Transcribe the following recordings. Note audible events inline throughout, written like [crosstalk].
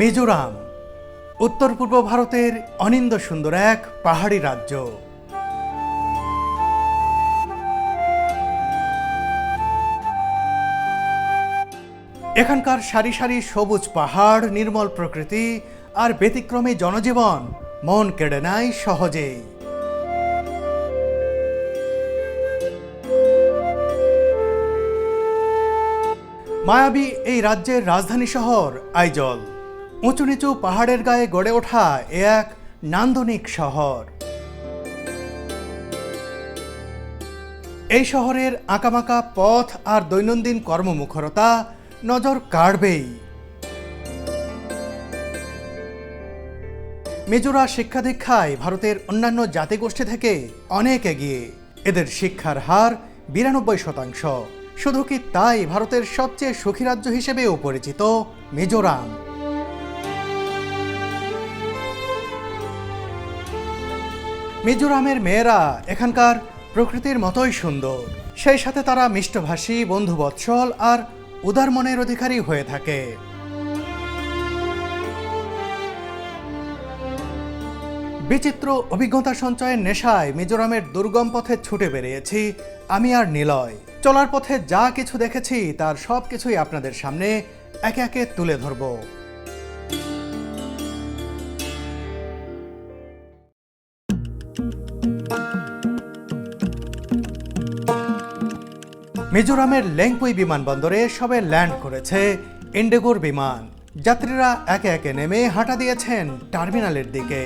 মিজোরাম, উত্তর পূর্ব ভারতের অনিন্দ সুন্দর এক পাহাড়ি রাজ্য। এখানকার সারি সারি সবুজ পাহাড়, নির্মল প্রকৃতি আর ব্যতিক্রমী জনজীবন মন কেড়ে নেয় সহজেই। মায়াবী এই রাজ্যের রাজধানী শহর আইজল। উঁচু নিচু পাহাড়ের গায়ে গড়ে ওঠা এ এক নান্দনিক শহর। এই শহরের আঁকামাকা পথ আর দৈনন্দিন কর্মমুখরতা নজর কাড়বেই। মিজোরা শিক্ষা দীক্ষায় ভারতের অন্যান্য জাতিগোষ্ঠী থেকে অনেক এগিয়ে। এদের শিক্ষার হার বিরানব্বই শতাংশ। শুধু কি তাই ভারতের সবচেয়ে সুখী রাজ্য হিসেবেও পরিচিত মিজোরাম। মিজোরামের মেয়েরা এখানকার প্রকৃতির মতোই সুন্দর। সেই সাথে তারা মিষ্টভাষী, বন্ধুবৎসল আর উদার মনের অধিকারী হয়ে থাকে। বিচিত্র অভিজ্ঞতা সঞ্চয়ের নেশায় মিজোরামের দুর্গম পথে ছুটে বেরিয়েছি আমি আর নিলয়। চলার পথে যা কিছু দেখেছি তার সব কিছুই আপনাদের সামনে একে একে তুলে ধরব। মিজোরামের লেংপুই বিমানবন্দরে সবে ল্যান্ড করেছে ইন্ডিগোর বিমান। যাত্রীরা একে একে নেমে হাঁটা দিয়েছেন টার্মিনালের দিকে।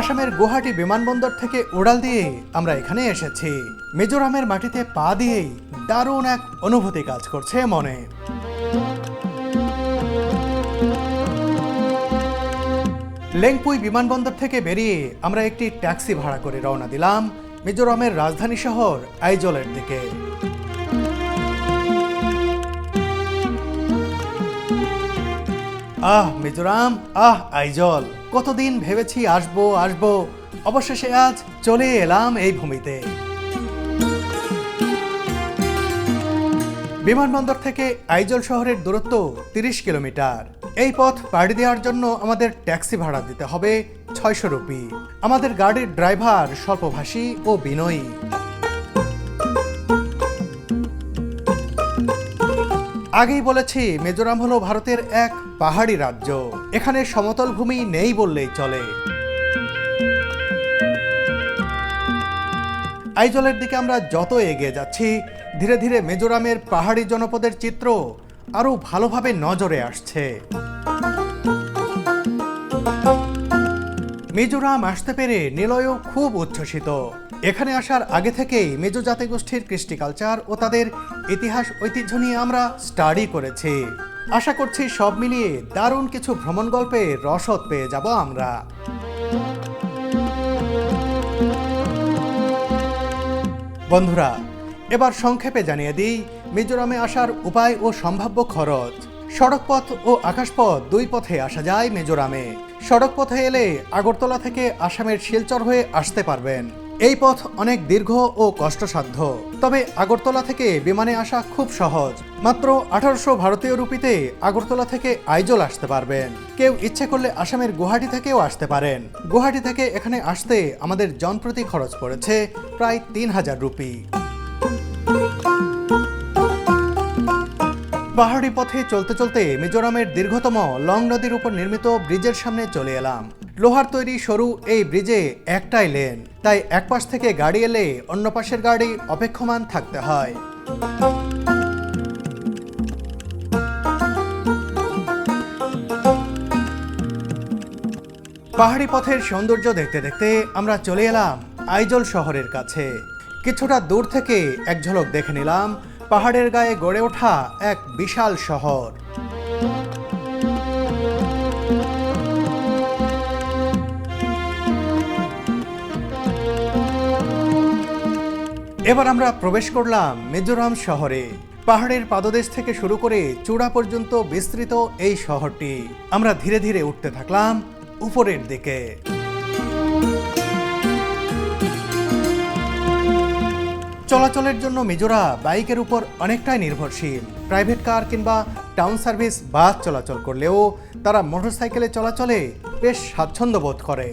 আসামের গুয়াহাটি বিমানবন্দর থেকে উড়াল দিয়ে আমরা এখানে এসেছি। মিজোরামের মাটিতে পা দিয়েই দারুণ এক অনুভূতি কাজ করছে মনে। লেংপুই বিমানবন্দর থেকে বেরিয়ে আমরা একটি ট্যাক্সি ভাড়া করে রওনা দিলাম। মিজোরামের রাজধানী শহর আইজলের দিকে। আহ, মিজোরাম, আহ, আইজল। কতদিন ভেবেছি আসব আসব। অবশেষে আজ চলে এলাম এই ভূমিতে। বিমানবন্দর থেকে আইজল শহরের দূরত্ব তিরিশ কিলোমিটার। এই পথ পাড়ি দেওয়ার জন্য আমাদের ট্যাক্সি ভাড়া দিতে হবে ছয়শো রুপি। আমাদের গাড়ির ড্রাইভার স্বল্পভাষী ও বিনয়ী। আগেই বলেছি, মিজোরাম হলো ভারতের এক পাহাড়ি রাজ্য। এখানে সমতল ভূমি নেই বললেই চলে। আইজলের দিকে আমরা যত এগিয়ে যাচ্ছি, ধীরে ধীরে মিজোরামের পাহাড়ি জনপদের চিত্র আরও ভালোভাবে নজরে আসছে। মিজোরাম আসতে পেরে নিলয়ও খুব উচ্ছ্বসিত। এখানে আসার আগে থেকেই মেজো জাতিগোষ্ঠীর কৃষ্টি কালচার ও তাদের ইতিহাস ঐতিহ্য নিয়ে আমরা স্টাডি করেছি। আশা করছি সব মিলিয়ে দারুণ কিছু ভ্রমণ গল্পে রসদ পেয়ে যাব আমরা। বন্ধুরা, এবার সংক্ষেপে জানিয়ে দিই মিজোরামে আসার উপায় ও সম্ভাব্য খরচ। সড়কপথ ও আকাশপথ দুই পথে আসা যায় মিজোরামে। সড়ক পথে এলে আগরতলা থেকে আসামের শিলচর হয়ে আসতে পারবেন। এই পথ অনেক দীর্ঘ ও কষ্টসাধ্য। তবে আগরতলা থেকে বিমানে আসা খুব সহজ। মাত্র আঠারোশো ভারতীয় রুপিতে আগরতলা থেকে আইজল আসতে পারবেন। কেউ ইচ্ছে করলে আসামের গুয়াহাটি থেকেও আসতে পারেন। গুয়াহাটি থেকে এখানে আসতে আমাদের জনপ্রতি খরচ পড়েছে প্রায় তিন হাজার রুপি। পাহাড়ি পথে চলতে চলতে মিজোরামের দীর্ঘতম লং নদীর উপর নির্মিত ব্রিজের সামনে চলে এলাম। লোহার তৈরি সরু এই ব্রিজে একটাই লেন, তাই এক পাশ থেকে গাড়ি এলে অন্য পাশের গাড়ি অপেক্ষমান থাকতে হয়। পাহাড়ি পথের সৌন্দর্য দেখতে দেখতে আমরা চলে এলাম আইজল শহরের কাছে। কিছুটা দূর থেকে এক ঝলক দেখে নিলাম পাহাড়ের গায়ে গড়ে ওঠা এক বিশাল শহর। এবার আমরা প্রবেশ করলাম মিজোরাম শহরে। পাহাড়ের পাদদেশ থেকে শুরু করে চূড়া পর্যন্ত বিস্তৃত এই শহরটি। আমরা ধীরে ধীরে উঠতে থাকলাম উপরের দিকে। চলাচলের জন্য মিজোরা বাইকের উপর অনেকটাই নির্ভরশীল। প্রাইভেট কার কিংবা টাউন সার্ভিস বাস চলাচল করলেও তারা মোটরসাইকেলে চলাচলে বেশ স্বাচ্ছন্দ্য বোধ করে।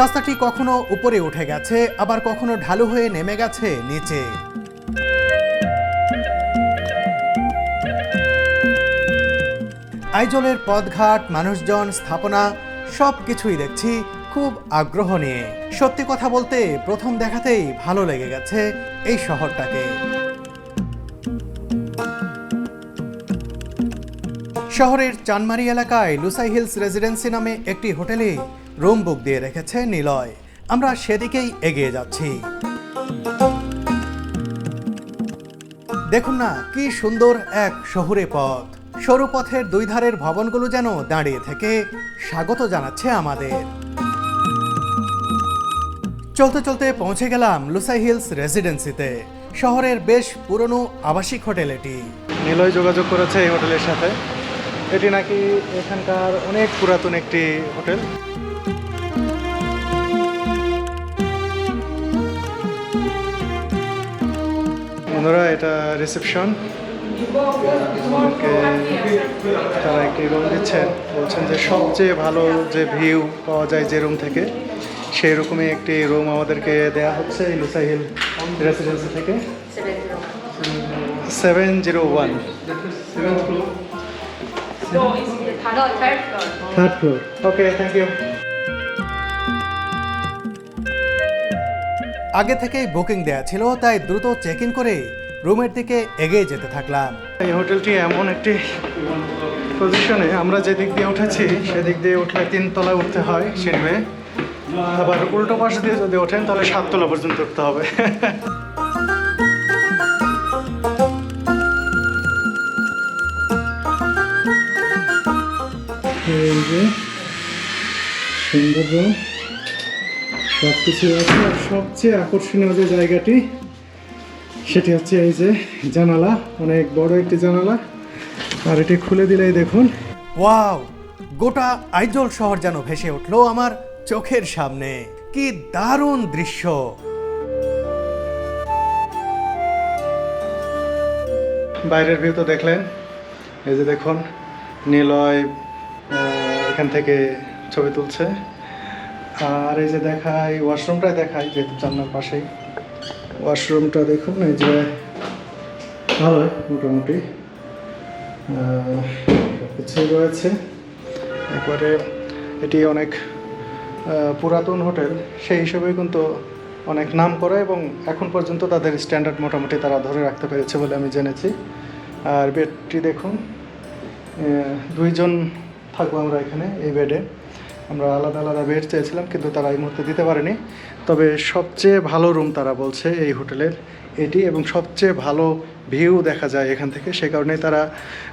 রাস্তাটি কখনো উপরে উঠে গেছে, আবার কখনো ঢালু হয়ে নেমে গেছে নিচে। আইজলের পথঘাট, মানুষজন, স্থাপনা সব কিছুই দেখছি খুব আগ্রহ নিয়ে। সত্যি কথা বলতে প্রথম দেখাতেই ভালো লেগে গেছে এই শহরটাকে। শহরের চানমারি এলাকায় লুসাই হিলস রেসিডেন্সি নামে একটি হোটেলে রুম বুক দিয়ে রেখেছে নিলয়। আমরা সেদিকেই এগিয়ে যাচ্ছি। দেখুন না, কি সুন্দর এক শহুরে পথ। সরু পথের দুই ধারের ভবনগুলো যেন দাঁড়িয়ে থেকে স্বাগত জানাচ্ছে আমাদের। চলতে চলতে পৌঁছে গেলাম লুসাই হিলস রেসিডেন্সিতে, শহরের বেশ পুরনো আবাসিক হোটেল এটি। নিলয় যোগাযোগ করেছে এই হোটেলের সাথে। এটি নাকি এখানকার অনেক পুরাতন একটি হোটেল। বন্ধুরা, এটা রিসেপশন। তারা একটি রুম দিচ্ছেন। বলছেন যে সবচেয়ে ভালো যে ভিউ পাওয়া যায় যে রুম থেকে সেই রকমই একটি রুম আমাদেরকে দেয়া হচ্ছে এই লুসাই হিল রেসিডেন্সি থেকে seven zero one. Third floor okay thank you আগে থেকেই বুকিং দেয়া ছিল তাই দ্রুত চেক ইন করে রুমের দিকে এগিয়ে যেতে থাকলাম এই হোটেলটি এমন একটি পজিশনে আমরা যে দিক দিয়ে উঠেছি সেদিক দিয়ে উঠলে তিন তলায় উঠতে হয় সিঁড়ি। আবার উল্টো পাশ দিয়ে যদি ওঠেন তাহলে সাততলা পর্যন্ত উঠতে হবে। এই সুন্দর রুম সব কিছু আছে আর সবচেয়ে আকর্ষণীয় যে জায়গাটি সেটি হচ্ছে এই যে জানালা অনেক বড় একটি জানালা আর এটি খুলে দিলেই দেখুন। ওয়াও গোটা আইজল শহর যেন ভেসে উঠল। আমার চোখের সামনে। কি দারুণ দৃশ্য। বাইরের ভিউ তো দেখলেন। এই যে দেখুন, নিলয় এখান থেকে ছবি তুলছে। আর এই যে দেখাই, ওয়াশরুমটাই দেখাই, যেহেতু জানলার পাশেই। ওয়াশরুমটা দেখুন, এই যে ভালো, মোটামুটি। রয়েছে। একবারে এটি অনেক পুরাতন হোটেল, সেই হিসেবে কিন্তু অনেক নাম করা এবং এখন পর্যন্ত তাদের স্ট্যান্ডার্ড মোটামুটি তারা ধরে রাখতে পেরেছে বলে আমি জেনেছি। আর বেডটি দেখুন দুইজন থাকব আমরা এখানে, এই বেডে। আমরা আলাদা আলাদা বেড চেয়েছিলাম, কিন্তু তারা এই মুহূর্তে দিতে পারেনি। তবে সবচেয়ে ভালো রুম তারা বলছে এই হোটেলের এটি এবং সবচেয়ে ভালো ভিউ দেখা যায় এখান থেকে। সে কারণে তারা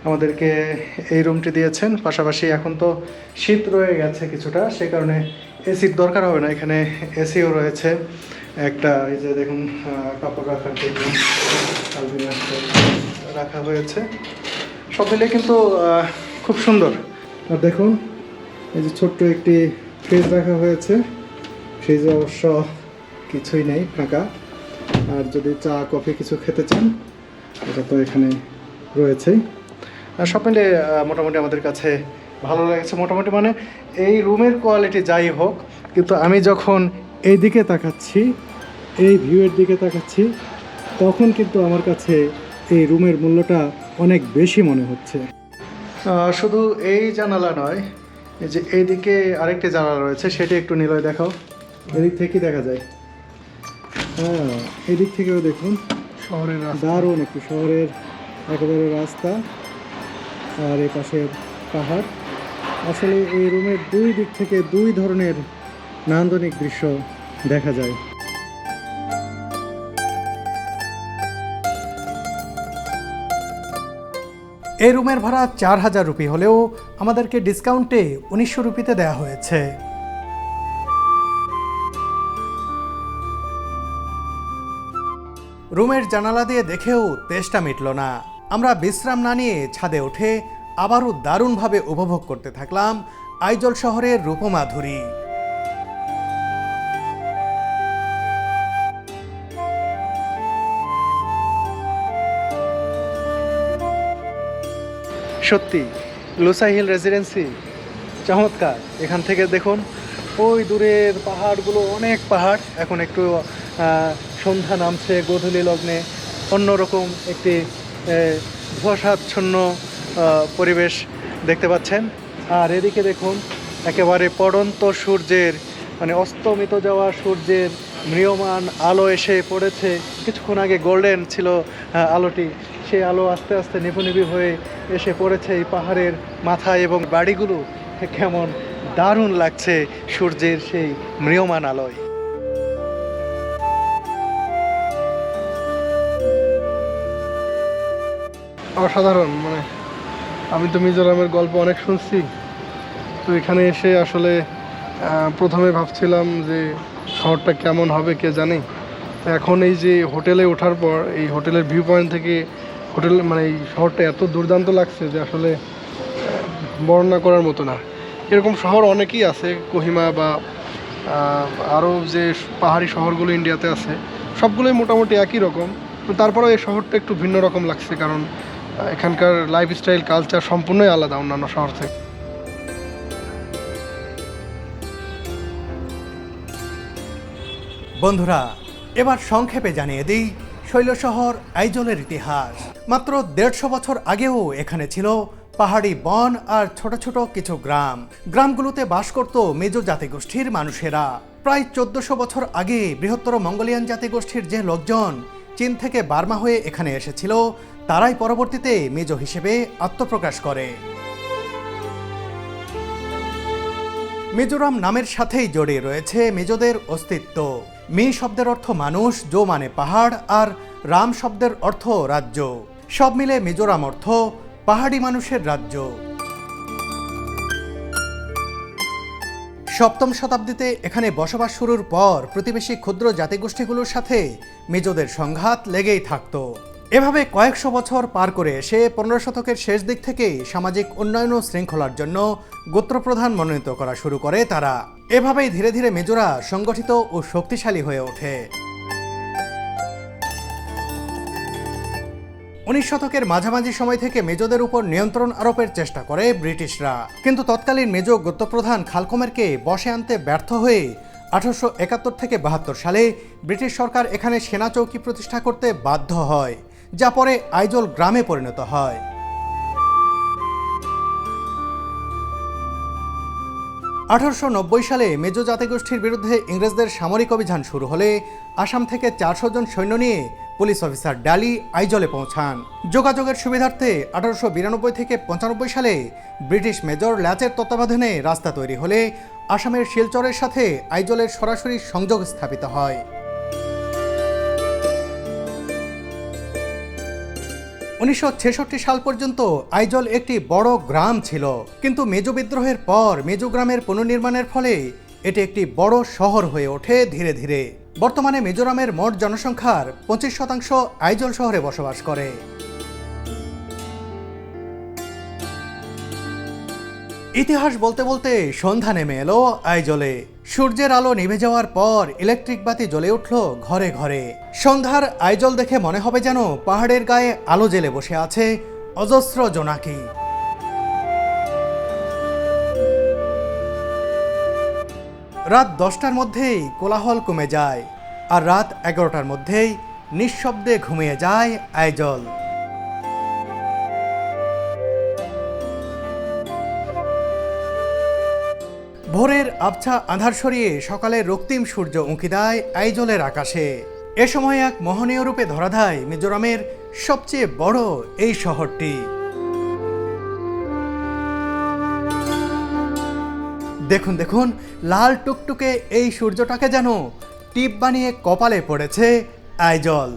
আমাদেরকে এই রুমটি দিয়েছেন। পাশাপাশি এখন তো শীত রয়ে গেছে কিছুটা, সে কারণে এসির দরকার হবে না। এখানে এসিও রয়েছে। একটা, এই যে দেখুন কাপড় রাখার রাখা হয়েছে। সব মিলিয়ে কিন্তু খুব সুন্দর। আর দেখুন, এই যে ছোট্ট একটি ফ্রিজ রাখা হয়েছে। ফ্রিজে অবশ্য কিছুই নেই, ফাঁকা। আর যদি চা কফি কিছু খেতে চান এটা তো এখানে রয়েছেই। আর সব মিলে মোটামুটি আমাদের কাছে ভালো লেগেছে। মোটামুটি মানে এই রুমের কোয়ালিটি যাই হোক কিন্তু আমি যখন এই দিকে তাকাচ্ছি এই ভিউয়ের দিকে তাকাচ্ছি তখন কিন্তু আমার কাছে এই রুমের মূল্যটা অনেক বেশি মনে হচ্ছে। শুধু এই জানালা নয় এই যে এইদিকে আরেকটি জানালা রয়েছে সেটি একটু নিলয় দেখাও। এদিক থেকেই দেখা যায়? হ্যাঁ এদিক থেকেও দেখুন। শহরের দারুণ একটু শহরের একেবারে রাস্তা আর এ পাশে পাহাড়। আসলে এই রুমের দুই দিক থেকে দুই ধরনের নান্দনিক দৃশ্য দেখা যায়। এই রুমের ভাড়া চার হাজার রুপি হলেও আমাদেরকে ডিসকাউন্টে উনিশশো রুপিতে দেওয়া হয়েছে। রুমের জানালা দিয়ে দেখেও তেষ্টা মিটল না। আমরা বিশ্রাম না নিয়ে ছাদে উঠে আবারও দারুণভাবে উপভোগ করতে থাকলাম আইজল শহরের রূপমাধুরী। সত্যি, লুসাই হিল রেসিডেন্সি? চমৎকার, এখান থেকে দেখুন। ওই দূরের পাহাড়গুলো অনেক পাহাড়, এখন একটু সন্ধ্যা নামছে গোধূলি লগ্নে। অন্যরকম একটি আহ, পরিবেশ দেখতে পাচ্ছেন। আর এদিকে দেখুন একেবারে পড়ন্ত সূর্যের মানে অস্তমিত যাওয়া সূর্যের ম্রিয়মান আলো এসে পড়েছে। কিছুক্ষণ আগে গোল্ডেন ছিল আলোটি। সেই আলো আস্তে আস্তে নিভু হয়ে এসে পড়েছে এই পাহাড়ের মাথায় এবং বাড়িগুলো। কেমন দারুণ লাগছে সূর্যের সেই ম্রিয়মান আলোয়। অসাধারণ মানে আমি তো মিজোরামের গল্প অনেক শুনছি। তো এখানে এসে আসলে প্রথমে ভাবছিলাম যে শহরটা কেমন হবে কে জানে। তো এখন এই যে হোটেলে ওঠার পর, এই হোটেলের ভিউ পয়েন্ট থেকে হোটেল মানে এই শহরটা এত দুর্দান্ত লাগছে যে আসলে বর্ণনা করার মতো না। এরকম শহর অনেকই আছে, কোহিমা বা আরও যে পাহাড়ি শহরগুলো ইন্ডিয়াতে আছে, সবগুলোই মোটামুটি একই রকম। তো তারপরেও এই শহরটা একটু ভিন্ন রকম লাগছে, কারণ এখানকার লাইফস্টাইল কালচার সম্পূর্ণই আলাদা অন্যান্য শহর থেকে। বন্ধুরা, এবার সংক্ষেপে জানিয়ে দিই, শৈল শহর আইজলের ইতিহাস। মাত্র দেড়শো বছর আগেও এখানে ছিল পাহাড়ি বন আর ছোট ছোট কিছু গ্রাম। গ্রামগুলোতে বাস করত মেজো জাতিগোষ্ঠীর মানুষেরা। প্রায় চোদ্দশো বছর আগে বৃহত্তর মঙ্গোলিয়ান জাতিগোষ্ঠীর যে লোকজন চীন থেকে বার্মা হয়ে এখানে এসেছিল তারাই পরবর্তীতে মেজো হিসেবে আত্মপ্রকাশ করে। মিজোরাম নামের সাথেই জড়িয়ে রয়েছে মেজোদের অস্তিত্ব। মি শব্দের অর্থ মানুষ, জো মানে পাহাড়, আর রাম শব্দের অর্থ রাজ্য। সব মিলে মিজোরাম অর্থ পাহাড়ি মানুষের রাজ্য। সপ্তম শতাব্দীতে এখানে বসবাস শুরুর পর প্রতিবেশী ক্ষুদ্র জাতিগোষ্ঠীগুলোর সাথে মেজোদের সংঘাত লেগেই থাকতো। এভাবে কয়েকশো বছর পার করে এসে পনেরো শতকের শেষ দিক থেকে সামাজিক উন্নয়ন ও শৃঙ্খলার জন্য গোত্রপ্রধান মনোনীত করা শুরু করে তারা। এভাবেই ধীরে ধীরে মেজোরা সংগঠিত ও শক্তিশালী হয়ে ওঠে। উনিশ শতকের মাঝামাঝি সময় থেকে মেজোদের উপর নিয়ন্ত্রণ আরোপের চেষ্টা করে ব্রিটিশরা। কিন্তু তৎকালীন মেজো গোত্রপ্রধান খালকোমেরকে বসে আনতে ব্যর্থ হয়ে আঠারোশো একাত্তর থেকে বাহাত্তর সালে ব্রিটিশ সরকার এখানে সেনা চৌকি প্রতিষ্ঠা করতে বাধ্য হয়। যা পরে আইজল গ্রামে পরিণত হয়। আঠারোশো নব্বই সালে মেজো জাতিগোষ্ঠীর বিরুদ্ধে ইংরেজদের সামরিক অভিযান শুরু হলে আসাম থেকে চারশো জন সৈন্য নিয়ে পুলিশ অফিসার ডালি আইজলে পৌঁছান। যোগাযোগের সুবিধার্থে আঠারোশো বিরানব্বই থেকে পঁচানব্বই সালে ব্রিটিশ মেজর ল্যাচের তত্ত্বাবধানে রাস্তা তৈরি হলে আসামের শিলচরের সাথে আইজলের সরাসরি সংযোগ স্থাপিত হয়। উনিশশো ছেষট্টি সাল পর্যন্ত আইজল একটি বড় গ্রাম ছিল। কিন্তু মেজো বিদ্রোহের পর মেজো গ্রামের পুনর্নির্মাণের ফলে এটি একটি বড় শহর হয়ে ওঠে ধীরে ধীরে। বর্তমানে মিজোরামের মোট জনসংখ্যার পঁচিশ শতাংশ আইজল শহরে বসবাস করে। ইতিহাস বলতে বলতে সন্ধ্যা নেমে এলো আইজলে সূর্যের আলো নিভে যাওয়ার পর ইলেকট্রিক বাতি জ্বলে উঠল ঘরে ঘরে। সন্ধ্যার আইজল দেখে মনে হবে যেন পাহাড়ের গায়ে আলো জেলে বসে আছে অজস্র জোনাকি। রাত দশটার মধ্যেই কোলাহল কমে যায় আর রাত এগারোটার মধ্যেই নিঃশব্দে ঘুমিয়ে যায় আইজল ভোরের আবছা আধার সরিয়ে সকালে রক্তিম সূর্য উঁকি দেয় আইজলের আকাশে। এ সময় এক মোহনীয় রূপে ধরা দেয় মিজোরামের সবচেয়ে বড় এই শহরটি। দেখুন দেখুন, লাল টুকটুকে এই সূর্যটাকে যেন টিপ বানিয়ে কপালে পড়েছে আইজল।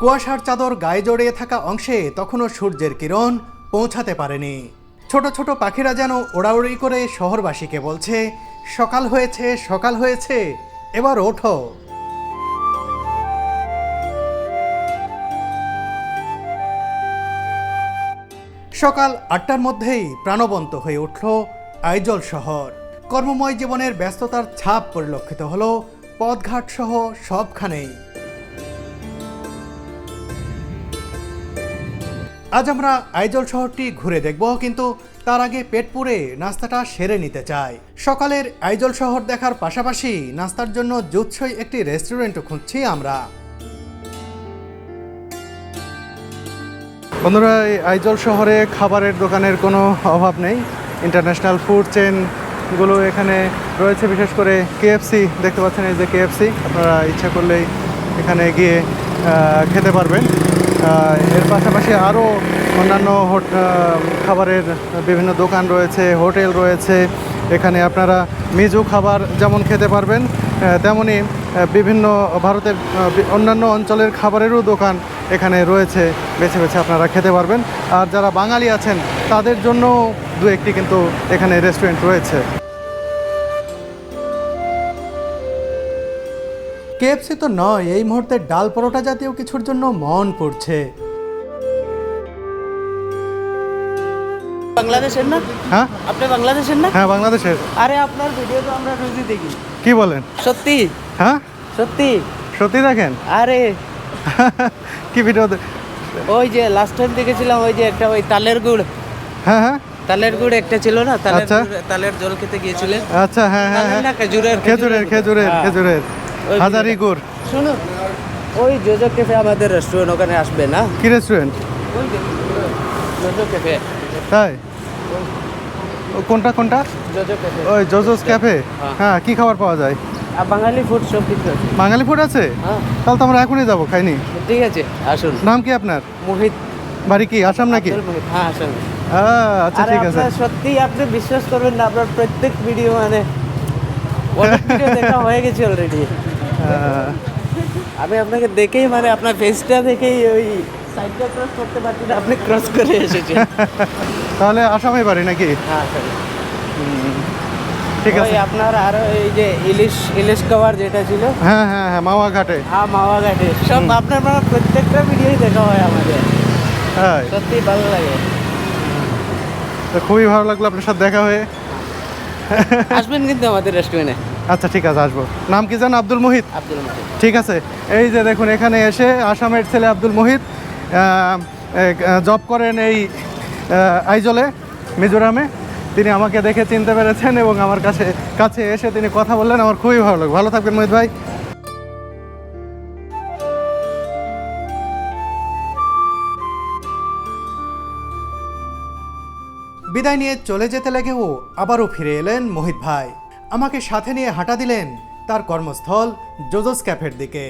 কুয়াশার চাদর গায়ে জড়িয়ে থাকা অংশে তখনও সূর্যের কিরণ পৌঁছাতে পারেনি। ছোট ছোট পাখিরা যেন ওড়াউড়ি করে শহরবাসীকে বলছে, সকাল হয়েছে সকাল হয়েছে, এবার ওঠো। সকাল আটটার মধ্যেই প্রাণবন্ত হয়ে উঠল আইজল শহর। কর্মময় জীবনের ব্যস্ততার ছাপ পরিলক্ষিত হলো পথঘাট সহ সবখানেই। আজ আমরা আইজল শহরটি ঘুরে দেখব, কিন্তু তার আগে পেট পুরে নাস্তাটা সেরে নিতে চাই। সকালের আইজল শহর দেখার পাশাপাশি নাস্তার জন্য জুৎসই একটি রেস্টুরেন্টও খুঁজছি আমরা। বন্ধুরা, এই আইজল শহরে খাবারের দোকানের কোনো অভাব নেই। ইন্টারন্যাশনাল ফুড চেনগুলো এখানে রয়েছে, বিশেষ করে কেএফসি দেখতে পাচ্ছেন এই যে কেএফসি আপনারা ইচ্ছা করলেই এখানে গিয়ে খেতে পারবেন। এর পাশাপাশি আরও অন্যান্য খাবারের বিভিন্ন দোকান রয়েছে, হোটেল রয়েছে। এখানে আপনারা মিজু খাবার যেমন খেতে পারবেন তেমনি বিভিন্ন ভারতের অন্যান্য অঞ্চলের খাবারেরও দোকান এখানে রয়েছে। বেছে বেছে আপনারা খেতে পারবেন। আর যারা বাঙালি আছেন, তাদের জন্য দু একটি কিন্তু এখানে রেস্টুরেন্ট রয়েছে। কেএফসি তো নয় এই মুহূর্তে ডাল পরোটা জাতীয় কিছুর জন্য মন পড়ছে বাংলাদেশের না? হ্যাঁ? আপনি বাংলাদেশের না? হ্যাঁ বাংলাদেশের। আরে আপনার ভিডিও তো আমরা রোজই দেখি। কি বলেন? সত্যি? হ্যাঁ? সত্যি? সত্যি দেখেন? আরে। [laughs] কি ভিডিও ওই যে লাস্ট টাইম দেখেছিলাম ওই যে একটা ওই তালের গুড়। হ্যাঁ হ্যাঁ। তালের গুড় একটা ছিল না? তালের আচ্ছা। তালের জল খেতে গিয়েছিলেন। আচ্ছা হ্যাঁ হ্যাঁ হ্যাঁ। খেজুরের খেজুরের খেজুরের হ্যাঁ। খেজুরের। ওই হাজারি গুড়। শুনো ওই জোজো ক্যাফে আমাদের রেস্টুরেন্ট ওখানে আসবে না? কি রেস্টুরেন্ট ওই জোজো ক্যাফে। তাই? কোনটা কোনটা? Jojo cafe. ওই জোজোস ক্যাফে? হ্যাঁ। হ্যাঁ কি খাবার পাওয়া যায়? আর বাঙালি ফুড সব কিছু আছে। বাঙালি ফুড আছে? হ্যাঁ। তাহলে তো আমরা এখনই যাব খাইনি। ঠিক আছে আসুন। নাম কি আপনার? মোহিত। বাড়ি কি? আসাম নাকি? হ্যাঁ আচ্ছা ঠিক আছে। সত্যি আপনি বিশ্বাস করবেন না আপনার প্রত্যেক ভিডিও মানে অনেক ভিডিও দেখা হয়ে গেছে অলরেডি আমি আপনাকে দেখেই মানে আপনার ফেসটা দেখেই ওই সাইডটা ক্রস করতে পারছি না আপনি ক্রস করে এসেছেন। তাহলে আসামে বাড়ি নাকি? হ্যাঁ স্যার ঠিক আছে। আপনার আরও এই যে ইলিশ ইলিশ কভার যেটা ছিল। হ্যাঁ হ্যাঁ হ্যাঁ মাওয়া ঘাটে হ্যাঁ মাওয়া ঘাটে সব আপনার মানে প্রত্যেকটা ভিডিওই দেখা হয় আমাদের। হ্যাঁ সত্যি ভালো লাগে। তো খুবই ভালো লাগল আপনার সাথে দেখা হয়ে। আসবেন কিন্তু আমাদের রেস্টুরেন্টে আচ্ছা ঠিক আছে আসব। নাম কি জান আব্দুল মোহিত? আব্দুল ঠিক আছে। এই যে দেখুন এখানে এসে আসামের ছেলে আব্দুল মোহিত জব করেন এই আইজলে মিজোরামে। তিনি আমাকে দেখে চিনতে পেরেছেন এবং আমার কাছে কাছে এসে তিনি কথা বললেন। আমার খুবই ভালো লাগল। ভালো থাকবেন মোহিত ভাই। বিদায় নিয়ে চলে যেতে লেগেও আবারও ফিরে এলেন মোহিত ভাই। আমাকে সাথে নিয়ে হাঁটা দিলেন তার কর্মস্থল জোজোস ক্যাফের দিকে।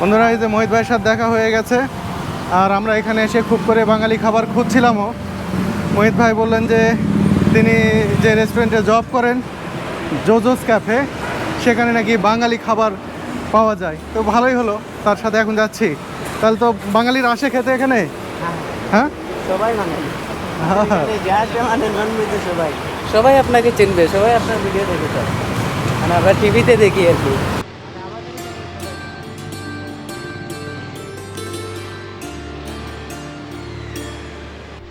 বন্ধুরা এই যে মোহিত ভাইয়ের সাথে দেখা হয়ে গেছে আর আমরা এখানে এসে খুব করে বাঙালি খাবার খুঁজছিলামও। মোহিত ভাই বললেন যে তিনি যে রেস্টুরেন্টে জব করেন জোজোস ক্যাফে সেখানে নাকি বাঙালি খাবার পাওয়া যায়। তো ভালোই হলো তার সাথে এখন যাচ্ছি। তাহলে তো বাঙালির আসে খেতে এখানে? হ্যাঁ। সবাই মানে মানে সবাই। আপনাকে চিনবে, সবাই আপনার ভিডিও দেখে তো মানে আমরা টিভিতে দেখি আর কি।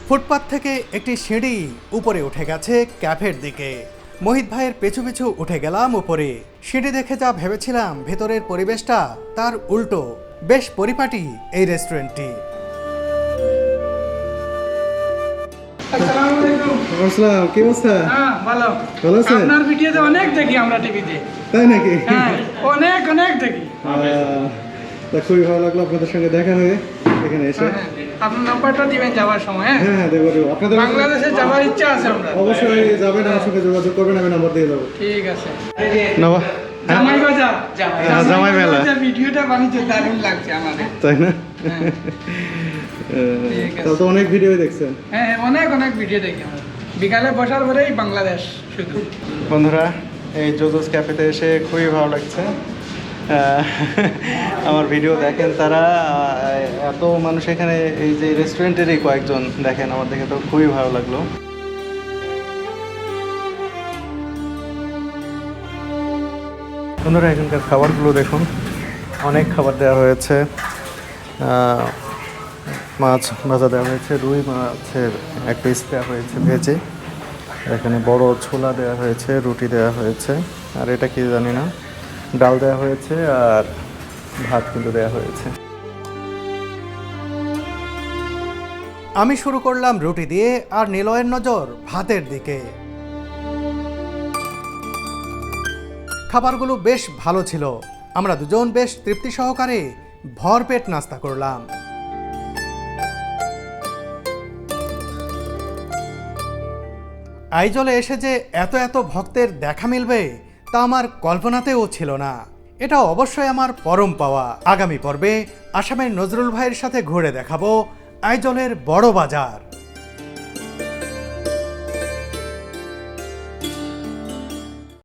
ফুটপাত থেকে একটি সিঁড়ি উপরে উঠে গেছে ক্যাফের দিকে। মোহিত ভাইয়ের পেছু পিছু উঠে গেলাম উপরে। সিঁড়ি দেখে যা ভেবেছিলাম, ভেতরের পরিবেশটা তার উল্টো। বেশ পরিপাটি এই রেস্টুরেন্টটি আসসালাম কি অবস্থা? হ্যাঁ ভালো। ভালো আছেন? আপনার ভিডিওতে অনেক দেখি আমরা টিভিতে। তাই নাকি? হ্যাঁ অনেক অনেক দেখি। তা খুবই ভালো লাগল আপনাদের সঙ্গে দেখা হয়ে এখানে এসে। হ্যাঁ, আপনার নাম্বারটা দিবেন যাওয়ার সময় হ্যাঁ? হ্যাঁ হ্যাঁ দেবো দেবো। আপনাদের বাংলাদেশে যাওয়ার ইচ্ছা আছে আমরা। অবশ্যই যাবেন আমার সঙ্গে যোগাযোগ করবেন আমি নাম্বার দিয়ে দেবো। ঠিক আছে। নবা জামাই বাজা হ্যাঁ, জামাই মেলা। ভিডিওটা বানিয়েছে দারুণ লাগছে আমাদের। তাই না? হ্যাঁ। তাহলে তো অনেক ভিডিও দেখছেন। হ্যাঁ হ্যাঁ, অনেক অনেক ভিডিও দেখি আমরা। বিকালে বসার পরেই বাংলাদেশ শুধু। বন্ধুরা এই জোজোস ক্যাফেতে এসে খুবই ভালো লাগছে। আমার ভিডিও দেখেন তারা এত মানুষ এখানে এই যে রেস্টুরেন্টেরই কয়েকজন দেখেন আমার দেখে তো খুবই ভালো লাগল। বন্ধুরা এখানকার খাবারগুলো দেখুন। অনেক খাবার দেওয়া হয়েছে। মাছ ভাজা দেওয়া হয়েছে, রুই মাছের এক পিস দেওয়া হয়েছে, ভেজে। এখানে বড় ছোলা দেওয়া হয়েছে, রুটি দেওয়া হয়েছে, আর এটা কি জানি না, ডাল দেওয়া হয়েছে, আর ভাত কিন্তু দেওয়া হয়েছে। আমি শুরু করলাম রুটি দিয়ে, আর নিলয়ের নজর ভাতের দিকে। খাবারগুলো বেশ ভালো ছিল। আমরা দুজন বেশ তৃপ্তি সহকারে ভরপেট নাস্তা করলাম। আইজলে এসে যে এত এত ভক্তের দেখা মিলবে, তা আমার কল্পনাতেও ছিল না। এটা অবশ্যই আমার পরম পাওয়া। আগামী পর্বে আসামের নজরুল ভাইয়ের সাথে ঘুরে দেখাবো আইজলের বড় বাজার।